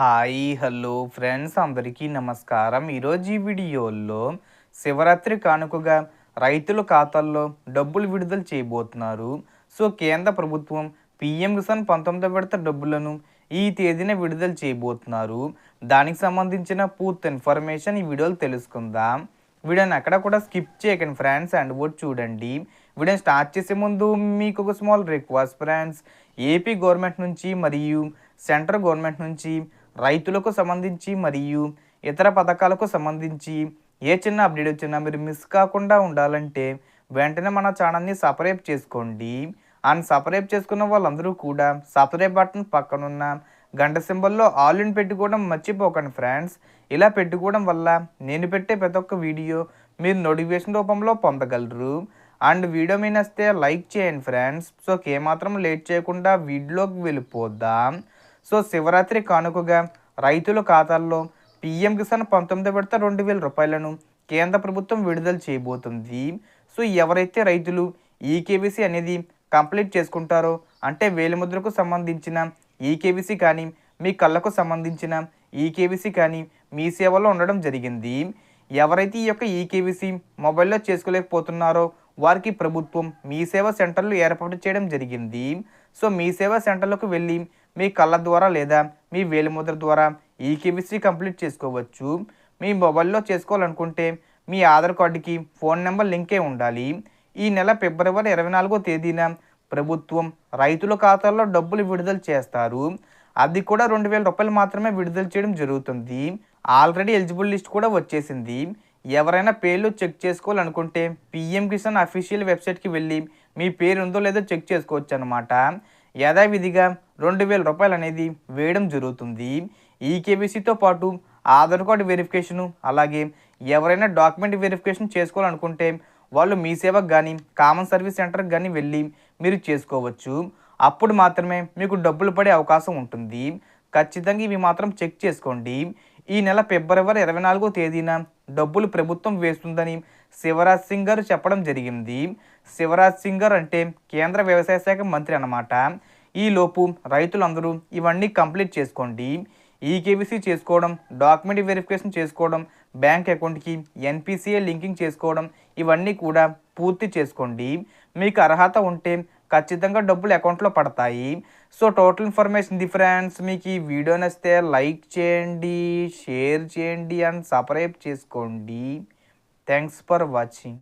Hi hello friends అందరికీ నమస్కారం. ఈరోజు ఈ వీడియోలో శివరాత్రి కానుకగా రైతుల ఖాతాల్లో డబ్బులు విడుదల చేయబోతున్నారు. సో కేంద్ర ప్రభుత్వం పిఎం కిసాన్ పంతొమ్మిదో విడత డబ్బులను ఈ తేదీన విడుదల చేయబోతున్నారు. దానికి సంబంధించిన పూర్తి ఇన్ఫర్మేషన్ ఈ వీడియోలో తెలుసుకుందాం. వీడియోని అక్కడ కూడా స్కిప్ చేయకండి ఫ్రెండ్స్ అండ్ కూడా చూడండి. వీడియోని స్టార్ట్ చేసే ముందు మీకు ఒక small request friends. AP government నుంచి మరియు సెంట్రల్ గవర్నమెంట్ నుంచి రైతులకు సంబంధించి మరియు ఇతర పథకాలకు సంబంధించి ఏ చిన్న అప్డేట్ వచ్చినా మీరు మిస్ కాకుండా ఉండాలంటే వెంటనే మన ఛానల్ని సపరేట్ చేసుకోండి. అండ్ సపరేట్ చేసుకున్న వాళ్ళందరూ కూడా సపరేట్ బటన్ పక్కనున్న గంట సింబల్లో ఆల్ ఇన్ పెట్టుకోవడం మర్చిపోకండి ఫ్రెండ్స్. ఇలా పెట్టుకోవడం వల్ల నేను పెట్టే ప్రతి ఒక్క వీడియో మీరు నోటిఫికేషన్ రూపంలో పొందగలరు. అండ్ వీడియో మీ నచ్చితే లైక్ చేయండి ఫ్రెండ్స్. సో ఏమాత్రం లేట్ చేయకుండా వీడియోలోకి వెళ్ళిపోద్దాం సో శివరాత్రి కానుకగా రైతుల ఖాతాల్లో పిఎం కిసాన్ పంతొమ్మిది విడత రెండు వేల రూపాయలను కేంద్ర ప్రభుత్వం విడుదల చేయబోతుంది. సో ఎవరైతే రైతులు ఈకేబీసీ అనేది కంప్లీట్ చేసుకుంటారో అంటే వేలిముద్రకు సంబంధించిన ఈకేబీసీ కానీ మీ కళ్ళకు సంబంధించిన ఈకేబీసీ కానీ మీ సేవలో ఉండడం జరిగింది. ఎవరైతే ఈ యొక్క ఈకేబీసీ మొబైల్లో చేసుకోలేకపోతున్నారో వారికి ప్రభుత్వం మీ సేవా సెంటర్లు ఏర్పాటు చేయడం జరిగింది. సో మీ సేవా సెంటర్లకు వెళ్ళి మీ కళ్ళ ద్వారా లేదా మీ వేలిముద్ర ద్వారా ఈ ఈకేబీసీ కంప్లీట్ చేసుకోవచ్చు. మీ మొబైల్లో చేసుకోవాలనుకుంటే మీ ఆధార్ కార్డుకి ఫోన్ నెంబర్ లింకే ఉండాలి. ఈ నెల ఫిబ్రవరి ఇరవై నాలుగో తేదీన ప్రభుత్వం రైతుల ఖాతాల్లో డబ్బులు విడుదల చేస్తారు. అది కూడా రెండు వేల రూపాయలు మాత్రమే విడుదల చేయడం జరుగుతుంది. ఆల్రెడీ ఎలిజిబుల్ లిస్ట్ కూడా వచ్చేసింది. ఎవరైనా పేర్లు చెక్ చేసుకోవాలనుకుంటే పిఎం కిసాన్ అఫీషియల్ వెబ్సైట్కి వెళ్ళి మీ పేరు ఉందో లేదో చెక్ చేసుకోవచ్చు అనమాట యథావిధిగా రెండు వేల రూపాయలు అనేది వేయడం జరుగుతుంది. ఈ కేబీసీతో పాటు ఆధార్ కార్డు వెరిఫికేషను అలాగే ఎవరైనా డాక్యుమెంట్ వెరిఫికేషన్ చేసుకోవాలనుకుంటే వాళ్ళు మీ సేవకు కానీ కామన్ సర్వీస్ సెంటర్కి కానీ వెళ్ళి మీరు చేసుకోవచ్చు. అప్పుడు మాత్రమే మీకు డబ్బులు పడే అవకాశం ఉంటుంది. ఖచ్చితంగా ఇవి మాత్రం చెక్ చేసుకోండి. ఈ నెల ఫిబ్రవరి ఇరవై నాలుగో తేదీన డబ్బులు ప్రభుత్వం వేస్తుందని శివరాజ్ సింగ్ గారు చెప్పడం జరిగింది. శివరాజ్ సింగ్ గారు అంటే కేంద్ర వ్యవసాయ శాఖ మంత్రి అన్నమాట. ఈలోపు రైతులందరూ ఇవన్నీ కంప్లీట్ చేసుకోండి. ఈకేబీసీ చేసుకోవడం డాక్యుమెంట్ వెరిఫికేషన్ చేసుకోవడం బ్యాంక్ అకౌంట్కి ఎన్పిసిఏ లింకింగ్ చేసుకోవడం ఇవన్నీ కూడా పూర్తి చేసుకోండి. మీకు అర్హత ఉంటే ఖచ్చితంగా డబ్బులు అకౌంట్లో పడతాయి. సో టోటల్ ఇన్ఫర్మేషన్ డిఫరెన్స్ మీకు ఈ వీడియో నచ్చితే లైక్ చేయండి షేర్ చేయండి అండ్ సబ్స్క్రైబ్ చేసుకోండి. Thanks for watching.